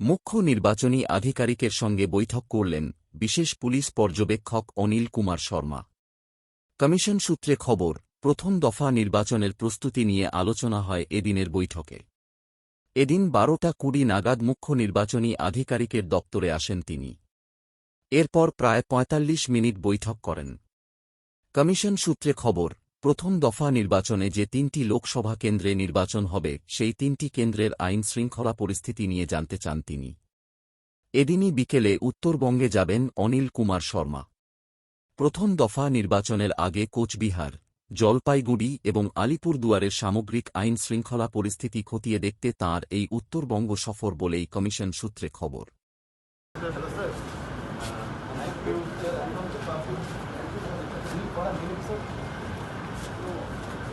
মুখ্য নির্বাচনী আধিকারিকের সঙ্গে বৈঠক করলেন বিশেষ পুলিশ পর্যবেক্ষক অনিল কুমার শর্মা। কমিশন সূত্রে খবর, প্রথম দফা নির্বাচনের প্রস্তুতি নিয়ে আলোচনা হয় এদিনের বৈঠকে। এদিন বারোটা কুড়ি নাগাদ মুখ্য নির্বাচনী আধিকারিকের দপ্তরে আসেন তিনি। এরপর প্রায় ৪৫ মিনিট বৈঠক করেন। কমিশন সূত্রে খবর প্রথম দফা নির্বাচনে যে তিনটি লোকসভা কেন্দ্রে নির্বাচন হবে, সেই তিনটি কেন্দ্রের আইন শৃঙ্খলা পরিস্থিতি নিয়ে জানতে চান তিনি। এদিনই বিকেলে উত্তরবঙ্গে যাবেন অনিল কুমার শর্মা। প্রথম দফা নির্বাচনের আগে কোচবিহার, জলপাইগুড়ি এবং আলিপুরদুয়ারের সামগ্রিক আইন শৃঙ্খলা পরিস্থিতি খতিয়ে দেখতে তাঁর এই উত্তরবঙ্গ সফর বলেই কমিশন সূত্রে খবর।